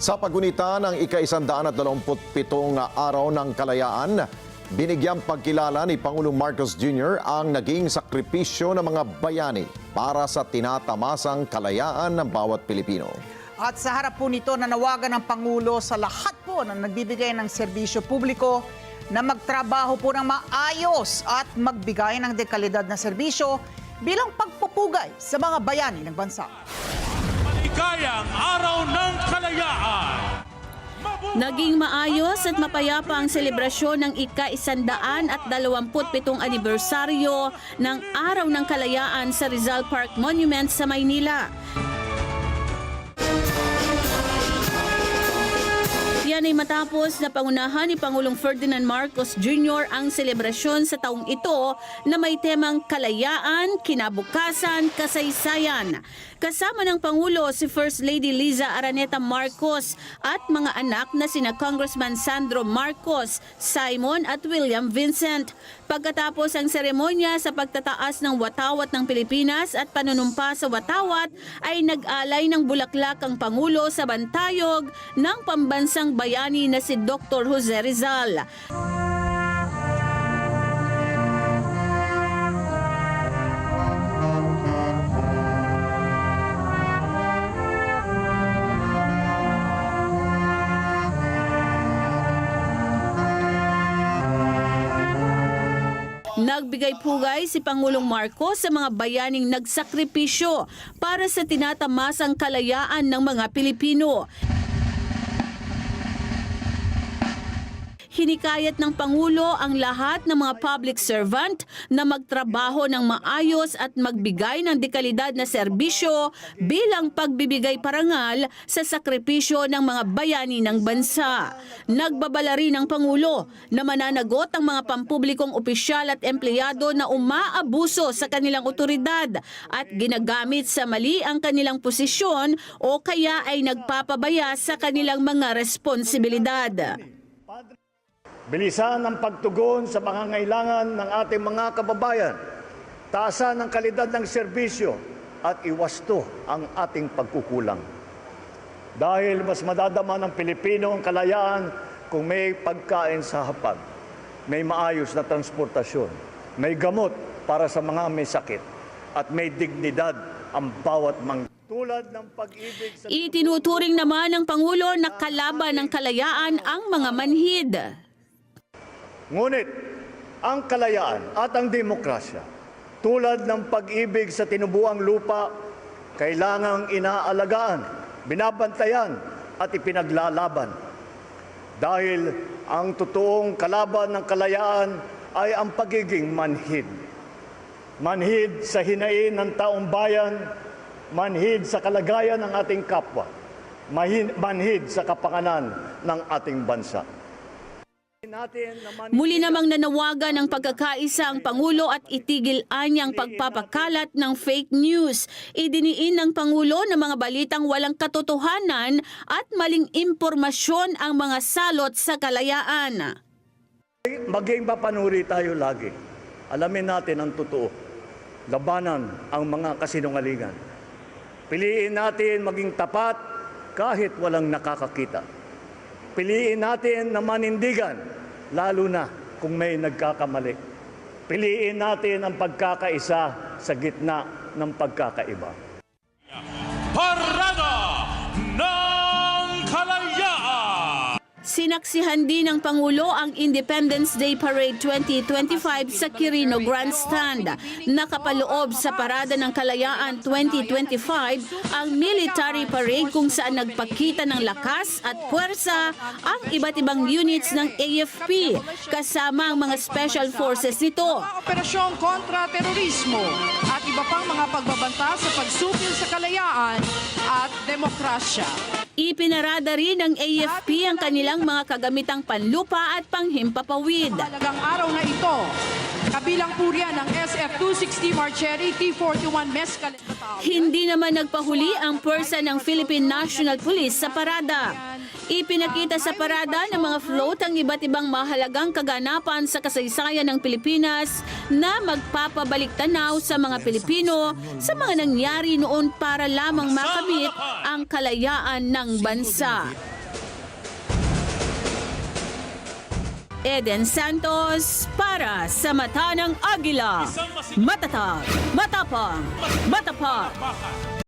Sa pagunita ng ika-127 araw ng kalayaan, binigyang pagkilala ni Pangulong Marcos Jr. ang naging sakripisyo ng mga bayani para sa tinatamasang kalayaan ng bawat Pilipino. At sa harap po nito, nanawagan ng Pangulo sa lahat po na nagbibigay ng serbisyo publiko na magtrabaho po ng maayos at magbigay ng dekalidad na serbisyo bilang pagpupugay sa mga bayani ng bansa. Maligayang Araw ng! Naging maayos at mapayapa ang selebrasyon ng ika-isandaan at dalawamputpitong anibersaryo ng Araw ng Kalayaan sa Rizal Park Monument sa Maynila. Yan ay matapos na pangunahan ni Pangulong Ferdinand Marcos Jr. ang selebrasyon sa taong ito na may temang kalayaan, kinabukasan, kasaysayan. Kasama ng Pangulo si First Lady Liza Araneta Marcos at mga anak na sina Congressman Sandro Marcos, Simon at William Vincent. Pagkatapos ang seremonya sa pagtataas ng watawat ng Pilipinas at panunumpa sa watawat ay nag-alay ng bulaklak ang Pangulo sa bantayog ng pambansang bayani na si Dr. Jose Rizal. Nagbigay pugay si Pangulong Marcos sa mga bayaning nagsakripisyo para sa tinatamasang kalayaan ng mga Pilipino. Hinikayat ng Pangulo ang lahat ng mga public servant na magtrabaho ng maayos at magbigay ng dekalidad na serbisyo bilang pagbibigay parangal sa sakripisyo ng mga bayani ng bansa. Nagbabala rin ang Pangulo na mananagot ang mga pampublikong opisyal at empleyado na umaabuso sa kanilang otoridad at ginagamit sa mali ang kanilang posisyon o kaya ay nagpapabaya sa kanilang mga responsibilidad. Bilisan ang pagtugon sa pangangailangan ng ating mga kababayan. Taasan ang kalidad ng serbisyo at iwasto ang ating pagkukulang. Dahil mas madadama ng Pilipino ang kalayaan kung may pagkain sa hapag, may maayos na transportasyon, may gamot para sa mga may sakit, at may dignidad ang bawat mang tulad ng pag-ibig sa Itinuturing naman ng Pangulo na kalaban ng kalayaan ang mga manhid. Ngunit ang kalayaan at ang demokrasya, tulad ng pag-ibig sa tinubuang lupa, kailangang inaalagaan, binabantayan at ipinaglalaban. Dahil ang totoong kalaban ng kalayaan ay ang pagiging manhid. Manhid sa hinain ng taong bayan, manhid sa kalagayan ng ating kapwa, manhid sa kapanganan ng ating bansa. Muli namang nanawagan ng pagkakaisa ang Pangulo at itigil anyang pagpapakalat ng fake news. Idiniin ng Pangulo na mga balitang walang katotohanan at maling impormasyon ang mga salot sa kalayaan. Maging mapanuri tayo lagi. Alamin natin ang totoo. Labanan ang mga kasinungalingan. Piliin natin maging tapat kahit walang nakakakita. Piliin natin na manindigan, lalo na kung may nagkakamali. Piliin natin ang pagkakaisa sa gitna ng pagkakaiba. Parada Kalayaan! Sinaksihan din ng Pangulo ang Independence Day Parade 2025 sa Quirino Grandstand. Nakapaloob sa Parada ng Kalayaan 2025 ang military parade kung saan nagpakita ng lakas at puwersa ang iba't ibang units ng AFP kasama ang mga special forces nito. operasyong kontra terorismo at iba pang mga pagbabanta sa pagsupil sa kalayaan demokrasya. Ipinarada rin ng AFP ang kanilang mga kagamitang panlupa at panghimpapawid. Mahalagang araw na ito, Kabilang po riyan ang SF-260 Marcheri T-41 Mescal. Hindi naman nagpahuli ang pwersa ng Philippine National Police sa parada. Ipinakita sa parada ng mga float ang iba't ibang mahalagang kaganapan sa kasaysayan ng Pilipinas na magpapabalik tanaw sa mga Pilipino sa mga nangyari noon para lamang makamit ang kalayaan ng bansa. Eden Santos para sa Mata ng Agila. Matatag, matapang, matapag. Bakas.